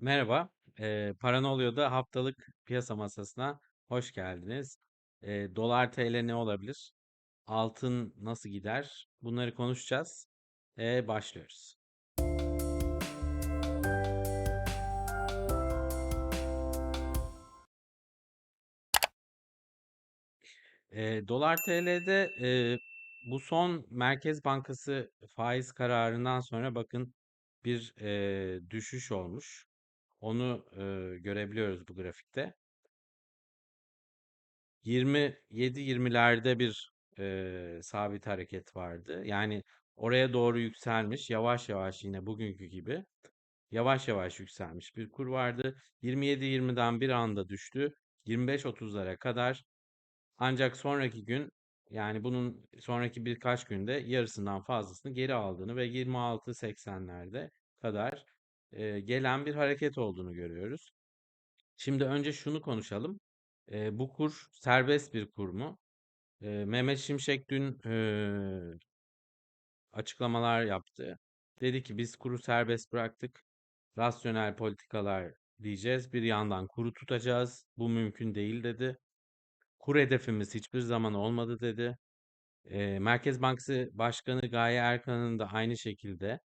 Merhaba, eee Paranolyo'da haftalık piyasa masasına hoş geldiniz. Eee, dolar TL ne olabilir? Altın nasıl gider? Bunları konuşacağız. Eee, başlıyoruz. Eee, dolar TL'de eee, bu son Merkez Bankası faiz kararından sonra bakın bir eee, düşüş olmuş. Onu eee, görebiliyoruz bu grafikte. 27-20'lerde bir eee, sabit hareket vardı. Yani oraya doğru yükselmiş, yavaş yavaş yine bugünkü gibi yavaş yavaş yükselmiş bir kur vardı. 27-20'den bir anda düştü. 25-30'lara kadar ancak sonraki gün yani bunun sonraki birkaç günde yarısından fazlasını geri aldığını ve 26-80'lerde kadar eee, gelen bir hareket olduğunu görüyoruz. Şimdi önce şunu konuşalım. Eee, bu kur serbest bir kur mu? Eee, Mehmet Şimşek dün eee, açıklamalar yaptı. Dedi ki biz kuru serbest bıraktık. Rasyonel politikalar diyeceğiz. Bir yandan kuru tutacağız. Bu mümkün değil dedi. Kur hedefimiz hiçbir zaman olmadı dedi. Eee, Merkez Bankası Başkanı Gaye Erkan'ın da aynı şekilde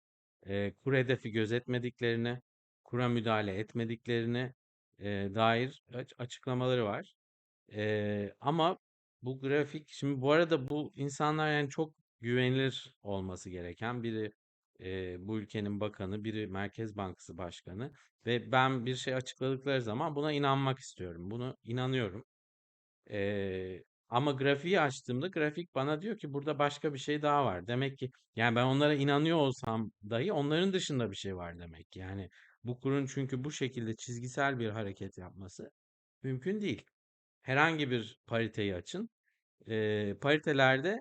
eee, kur hedefi gözetmediklerini, kura müdahale etmediklerini eee, dair aç- açıklamaları var. Eee, ama bu grafik şimdi bu arada bu insanlar yani çok güvenilir olması gereken biri eee, bu ülkenin bakanı, biri Merkez Bankası Başkanı ve ben bir şey açıkladıkları zaman buna inanmak istiyorum. Bunu inanıyorum. Eee, ama grafiği açtığımda grafik bana diyor ki burada başka bir şey daha var. Demek ki yani ben onlara inanıyor olsam dahi onların dışında bir şey var demek. Yani bu kurun çünkü bu şekilde çizgisel bir hareket yapması mümkün değil. Herhangi bir pariteyi açın. Eee, paritelerde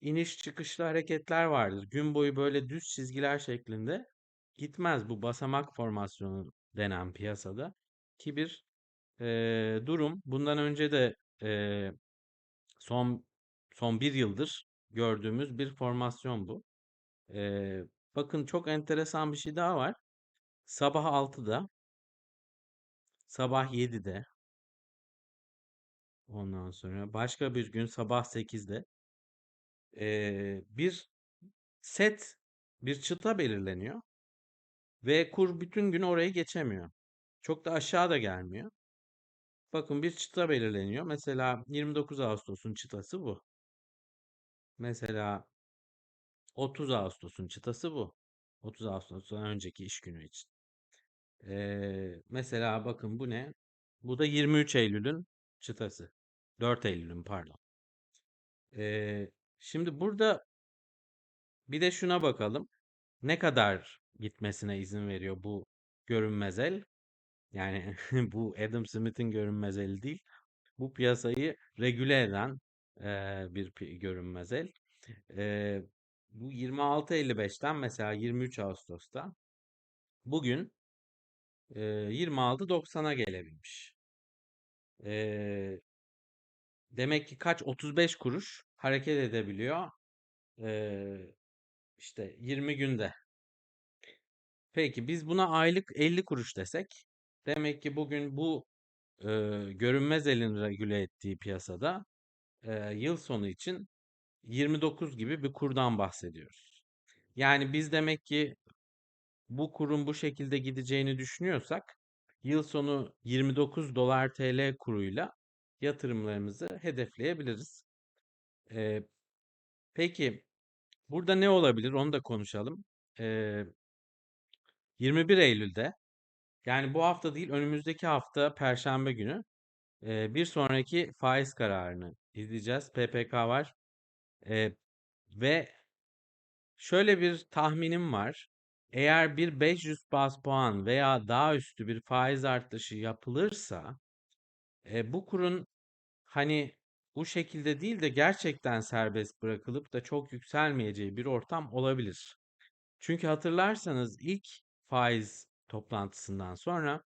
iniş çıkışlı hareketler vardır. Gün boyu böyle düz çizgiler şeklinde gitmez bu basamak formasyonu denen piyasada ki bir eee, durum. Bundan önce de eee, son son bir yıldır gördüğümüz bir formasyon bu. Eee, bakın çok enteresan bir şey daha var. Sabah 6'da, sabah 7'de, ondan sonra başka bir gün sabah 8'de eee, bir set bir çıta belirleniyor ve kur bütün gün orayı geçemiyor. Çok da aşağı da gelmiyor. Bakın bir çıta belirleniyor. Mesela 29 Ağustos'un çıtası bu. Mesela 30 Ağustos'un çıtası bu. 30 Ağustos'tan önceki iş günü için. Ee, mesela bakın bu ne? Bu da 23 Eylül'ün çıtası. 4 Eylül'ün pardon. Ee, şimdi burada bir de şuna bakalım. Ne kadar gitmesine izin veriyor bu görünmez el? Yani bu Adam Smith'in görünmez eli değil. Bu piyasayı regüle eden eee, bir görünmez el. Eee, bu 26.55'ten mesela 23 Ağustos'ta bugün eee 26.90'a gelebilmiş. Eee, demek ki kaç 35 kuruş hareket edebiliyor. Eee, işte 20 günde. Peki biz buna aylık 50 kuruş desek demek ki bugün bu eee, görünmez elin regüle ettiği piyasada eee, yıl sonu için 29 gibi bir kurdan bahsediyoruz. Yani biz demek ki bu kurun bu şekilde gideceğini düşünüyorsak yıl sonu 29 dolar TL kuruyla yatırımlarımızı hedefleyebiliriz. Ee, peki burada ne olabilir onu da konuşalım. Ee, 21 Eylül'de yani bu hafta değil önümüzdeki hafta Perşembe günü e, bir sonraki faiz kararını izleyeceğiz. PPK var. Ee, ve Şöyle bir tahminim var. Eğer bir 500 bas puan veya daha üstü bir faiz artışı yapılırsa, e, bu kurun hani bu şekilde değil de gerçekten serbest bırakılıp da çok yükselmeyeceği bir ortam olabilir. Çünkü hatırlarsanız ilk faiz toplantısından sonra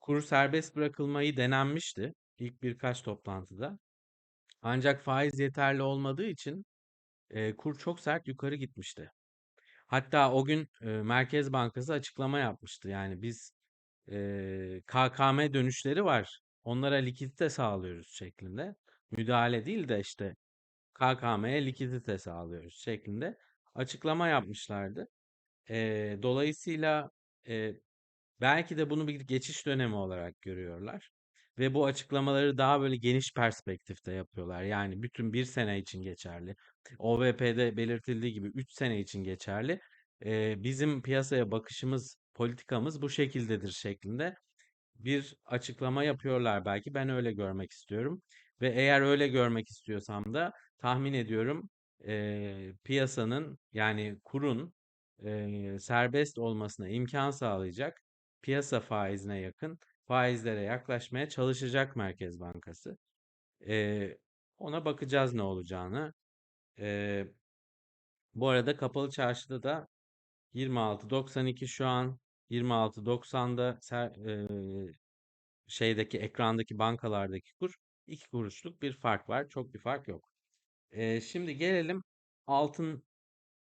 kur serbest bırakılmayı denenmişti ilk birkaç toplantıda. Ancak faiz yeterli olmadığı için e, kur çok sert yukarı gitmişti. Hatta o gün e, Merkez Bankası açıklama yapmıştı. Yani biz eee, KKM dönüşleri var. Onlara likidite sağlıyoruz şeklinde. Müdahale değil de işte KKM'ye likidite sağlıyoruz şeklinde açıklama yapmışlardı. Eee, dolayısıyla eee, belki de bunu bir geçiş dönemi olarak görüyorlar. Ve bu açıklamaları daha böyle geniş perspektifte yapıyorlar. Yani bütün bir sene için geçerli. OVP'de belirtildiği gibi 3 sene için geçerli. Eee, bizim piyasaya bakışımız, politikamız bu şekildedir şeklinde bir açıklama yapıyorlar belki. Ben öyle görmek istiyorum. Ve eğer öyle görmek istiyorsam da tahmin ediyorum eee, piyasanın yani kurun eee, serbest olmasına imkan sağlayacak piyasa faizine yakın faizlere yaklaşmaya çalışacak Merkez Bankası. Eee, ona bakacağız ne olacağını. Eee, bu arada kapalı çarşıda da 26.92 şu an 26.90'da ser, eee, şeydeki ekrandaki bankalardaki kur 2 kuruşluk bir fark var. Çok bir fark yok. Ee, şimdi gelelim altın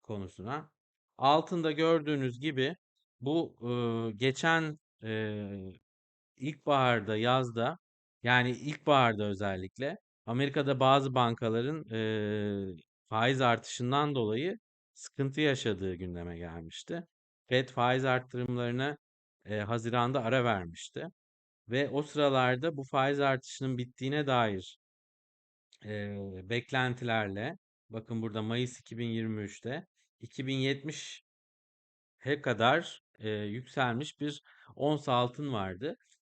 konusuna. Altında gördüğünüz gibi bu e, geçen e, ilkbaharda, yazda yani ilkbaharda özellikle Amerika'da bazı bankaların e, faiz artışından dolayı sıkıntı yaşadığı gündeme gelmişti. Fed faiz arttırımlarına e, Haziran'da ara vermişti. Ve o sıralarda bu faiz artışının bittiğine dair eee, beklentilerle bakın burada Mayıs 2023'te 2070'e kadar eee, yükselmiş bir ons altın vardı.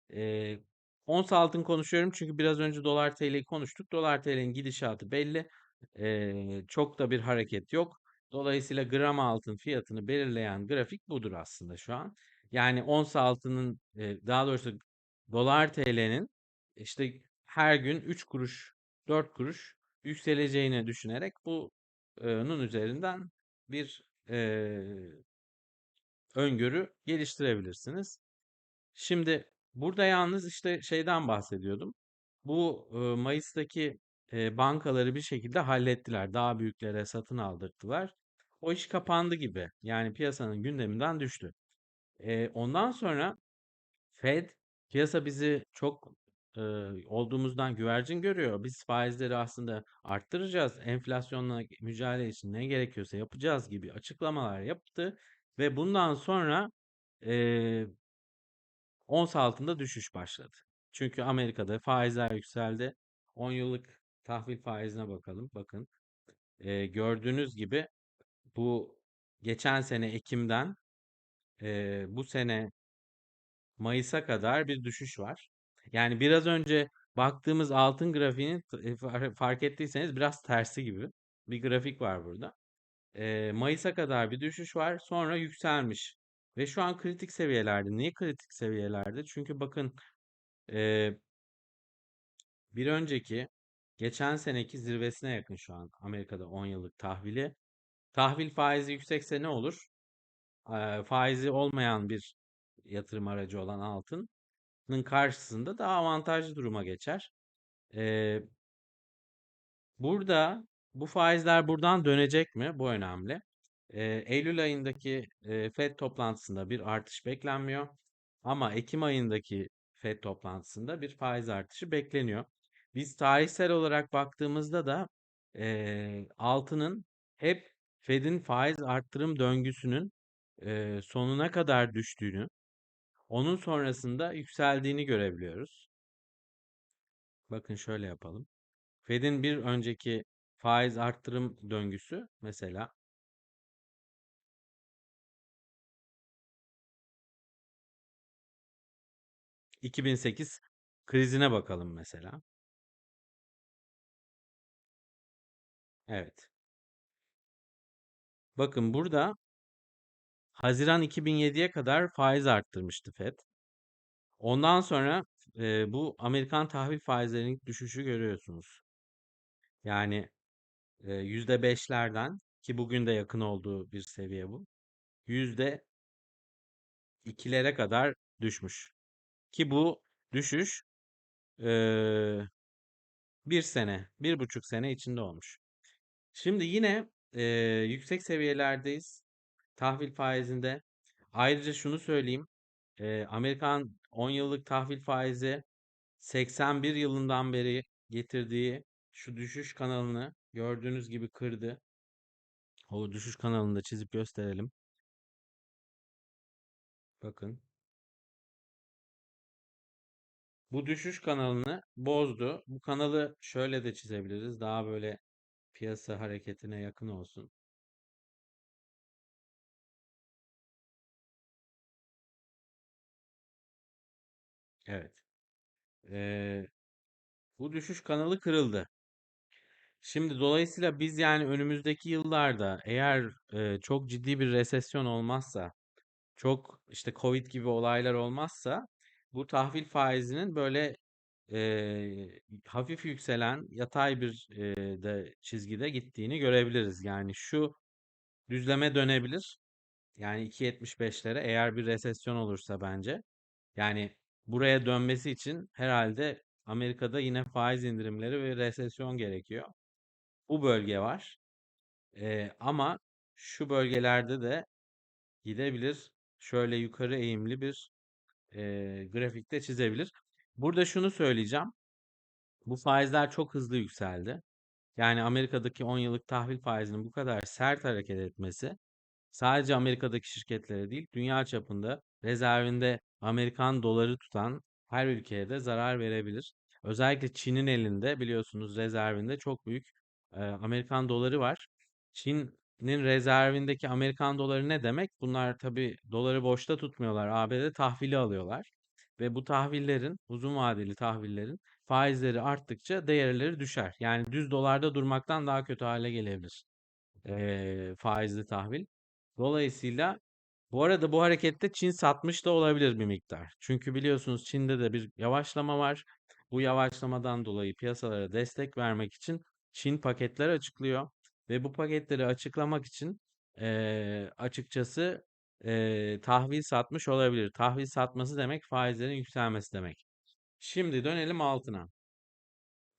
Eee ons altın konuşuyorum çünkü biraz önce dolar TL'yi konuştuk. Dolar TL'nin gidişatı belli. Eee, çok da bir hareket yok. Dolayısıyla gram altın fiyatını belirleyen grafik budur aslında şu an. Yani ons altının e, daha doğrusu dolar TL'nin işte her gün 3 kuruş 4 kuruş yükseleceğini düşünerek bunun üzerinden bir e, öngörü geliştirebilirsiniz. Şimdi burada yalnız işte şeyden bahsediyordum. Bu e, Mayıs'taki e, bankaları bir şekilde hallettiler. Daha büyüklere satın aldırdılar. O iş kapandı gibi. Yani piyasanın gündeminden düştü. E, ondan sonra Fed piyasa bizi çok e, olduğumuzdan güvercin görüyor. Biz faizleri aslında arttıracağız. Enflasyonla mücadele için ne gerekiyorsa yapacağız gibi açıklamalar yaptı ve bundan sonra e, ons altında düşüş başladı. Çünkü Amerika'da faizler yükseldi. 10 yıllık tahvil faizine bakalım. Bakın e, gördüğünüz gibi bu geçen sene Ekim'den e, bu sene Mayıs'a kadar bir düşüş var. Yani biraz önce baktığımız altın grafiğini t- e, far- fark ettiyseniz biraz tersi gibi bir grafik var burada. Ee, Mayıs'a kadar bir düşüş var, sonra yükselmiş ve şu an kritik seviyelerde. Niye kritik seviyelerde? Çünkü bakın e, bir önceki geçen seneki zirvesine yakın şu an Amerika'da 10 yıllık tahvili. Tahvil faizi yüksekse ne olur? Ee, faizi olmayan bir yatırım aracı olan altın karşısında daha avantajlı duruma geçer. Ee, burada bu faizler buradan dönecek mi? Bu önemli. Ee, Eylül ayındaki e, Fed toplantısında bir artış beklenmiyor. Ama Ekim ayındaki Fed toplantısında bir faiz artışı bekleniyor. Biz tarihsel olarak baktığımızda da e, altının hep Fed'in faiz arttırım döngüsünün e, sonuna kadar düştüğünü, onun sonrasında yükseldiğini görebiliyoruz. Bakın şöyle yapalım. Fed'in bir önceki faiz arttırım döngüsü mesela 2008 krizine bakalım mesela. Evet. Bakın burada Haziran 2007'ye kadar faiz arttırmıştı Fed. Ondan sonra e, bu Amerikan tahvil faizlerinin düşüşü görüyorsunuz. Yani e, %5'lerden ki bugün de yakın olduğu bir seviye bu. %2'lere kadar düşmüş. Ki bu düşüş e, bir sene, bir buçuk sene içinde olmuş. Şimdi yine e, yüksek seviyelerdeyiz tahvil faizinde. Ayrıca şunu söyleyeyim. e, Amerikan 10 yıllık tahvil faizi 81 yılından beri getirdiği şu düşüş kanalını gördüğünüz gibi kırdı. O düşüş kanalını da çizip gösterelim. Bakın. Bu düşüş kanalını bozdu. Bu kanalı şöyle de çizebiliriz. Daha böyle piyasa hareketine yakın olsun. Evet. Ee, bu düşüş kanalı kırıldı. Şimdi dolayısıyla biz yani önümüzdeki yıllarda eğer e, çok ciddi bir resesyon olmazsa, çok işte Covid gibi olaylar olmazsa bu tahvil faizinin böyle e, hafif yükselen yatay bir e, de çizgide gittiğini görebiliriz. Yani şu düzleme dönebilir. Yani 2.75'lere eğer bir resesyon olursa bence. Yani buraya dönmesi için herhalde Amerika'da yine faiz indirimleri ve resesyon gerekiyor. Bu bölge var. Ee, ama şu bölgelerde de gidebilir. Şöyle yukarı eğimli bir e, grafikte çizebilir. Burada şunu söyleyeceğim. Bu faizler çok hızlı yükseldi. Yani Amerika'daki 10 yıllık tahvil faizinin bu kadar sert hareket etmesi sadece Amerika'daki şirketlere değil, dünya çapında rezervinde Amerikan doları tutan her ülkeye de zarar verebilir. Özellikle Çin'in elinde biliyorsunuz rezervinde çok büyük e, Amerikan doları var. Çin'in rezervindeki Amerikan doları ne demek? Bunlar tabii doları boşta tutmuyorlar. ABD tahvili alıyorlar. Ve bu tahvillerin, uzun vadeli tahvillerin faizleri arttıkça değerleri düşer. Yani düz dolarda durmaktan daha kötü hale gelebilir e, faizli tahvil. Dolayısıyla bu arada bu harekette Çin satmış da olabilir bir miktar. Çünkü biliyorsunuz Çin'de de bir yavaşlama var. Bu yavaşlamadan dolayı piyasalara destek vermek için Çin paketler açıklıyor ve bu paketleri açıklamak için eee, açıkçası eee, tahvil satmış olabilir. Tahvil satması demek faizlerin yükselmesi demek. Şimdi dönelim altına.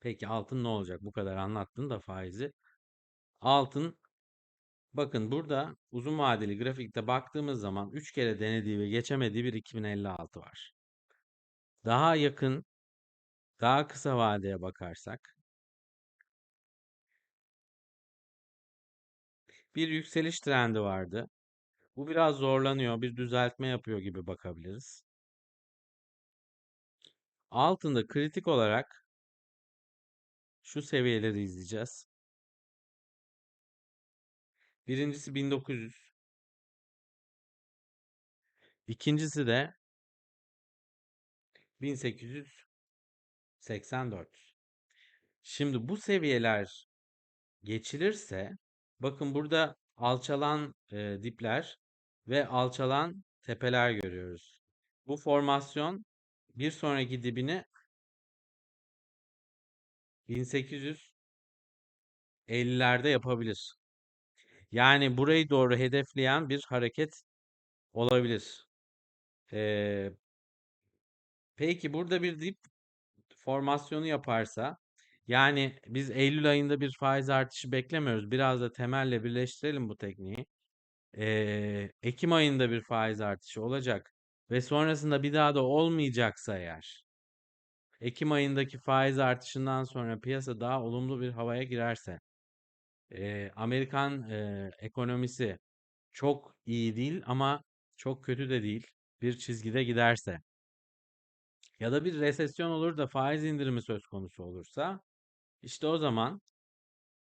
Peki altın ne olacak? Bu kadar anlattın da faizi. Altın Bakın burada uzun vadeli grafikte baktığımız zaman 3 kere denediği ve geçemediği bir 2056 var. Daha yakın, daha kısa vadeye bakarsak bir yükseliş trendi vardı. Bu biraz zorlanıyor, bir düzeltme yapıyor gibi bakabiliriz. Altında kritik olarak şu seviyeleri izleyeceğiz. Birincisi 1900. İkincisi de 1884. Şimdi bu seviyeler geçilirse bakın burada alçalan e, dipler ve alçalan tepeler görüyoruz. Bu formasyon bir sonraki dibini 1850'lerde yapabilir. Yani burayı doğru hedefleyen bir hareket olabilir. Ee, peki burada bir dip formasyonu yaparsa yani biz Eylül ayında bir faiz artışı beklemiyoruz. Biraz da temelle birleştirelim bu tekniği. Ee, Ekim ayında bir faiz artışı olacak ve sonrasında bir daha da olmayacaksa eğer Ekim ayındaki faiz artışından sonra piyasa daha olumlu bir havaya girerse e, Amerikan e, ekonomisi çok iyi değil ama çok kötü de değil bir çizgide giderse ya da bir resesyon olur da faiz indirimi söz konusu olursa işte o zaman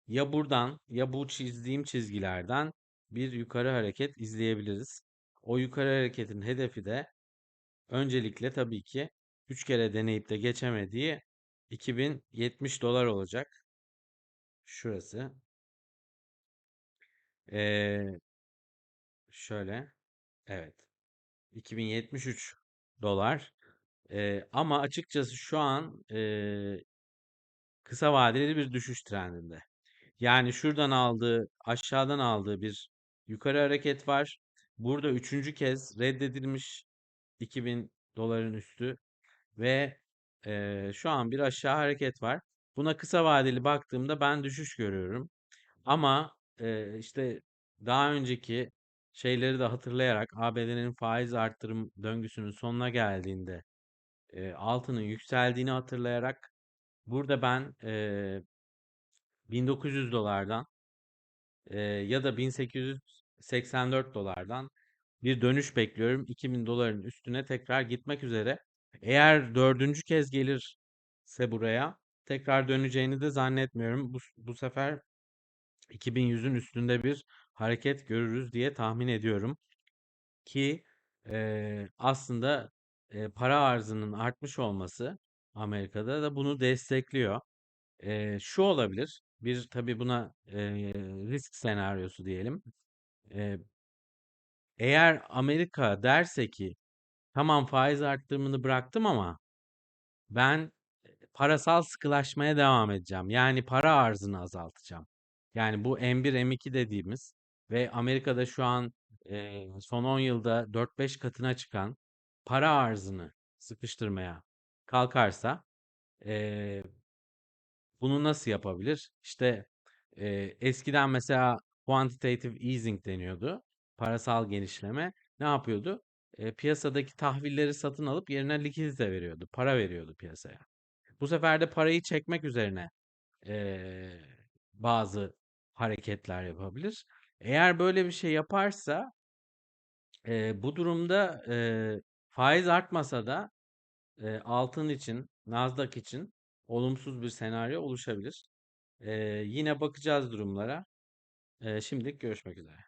ya buradan ya bu çizdiğim çizgilerden bir yukarı hareket izleyebiliriz. O yukarı hareketin hedefi de öncelikle tabii ki 3 kere deneyip de geçemediği 2070 dolar olacak. Şurası. Ee, şöyle. Evet. 2073 dolar. Ee, ama açıkçası şu an e, kısa vadeli bir düşüş trendinde. Yani şuradan aldığı, aşağıdan aldığı bir yukarı hareket var. Burada üçüncü kez reddedilmiş 2000 doların üstü ve e, şu an bir aşağı hareket var. Buna kısa vadeli baktığımda ben düşüş görüyorum. Ama e, işte daha önceki şeyleri de hatırlayarak ABD'nin faiz arttırım döngüsünün sonuna geldiğinde e, altının yükseldiğini hatırlayarak burada ben e, 1900 dolardan e, ya da 1884 dolardan bir dönüş bekliyorum. 2000 doların üstüne tekrar gitmek üzere. Eğer dördüncü kez gelirse buraya tekrar döneceğini de zannetmiyorum. Bu, bu sefer 2100'ün üstünde bir hareket görürüz diye tahmin ediyorum. Ki e, aslında e, para arzının artmış olması Amerika'da da bunu destekliyor. E, şu olabilir. Bir tabii buna e, risk senaryosu diyelim. E, eğer Amerika derse ki tamam faiz arttırımını bıraktım ama ben parasal sıkılaşmaya devam edeceğim. Yani para arzını azaltacağım. Yani bu M1, M2 dediğimiz ve Amerika'da şu an e, son 10 yılda 4-5 katına çıkan para arzını sıkıştırmaya kalkarsa e, bunu nasıl yapabilir? İşte e, eskiden mesela quantitative easing deniyordu. Parasal genişleme. Ne yapıyordu? E, piyasadaki tahvilleri satın alıp yerine likidite veriyordu. Para veriyordu piyasaya. Bu sefer de parayı çekmek üzerine eee, bazı hareketler yapabilir. Eğer böyle bir şey yaparsa eee, bu durumda eee, faiz artmasa da eee, altın için, Nasdaq için olumsuz bir senaryo oluşabilir. Eee, yine bakacağız durumlara. Eee, şimdilik görüşmek üzere.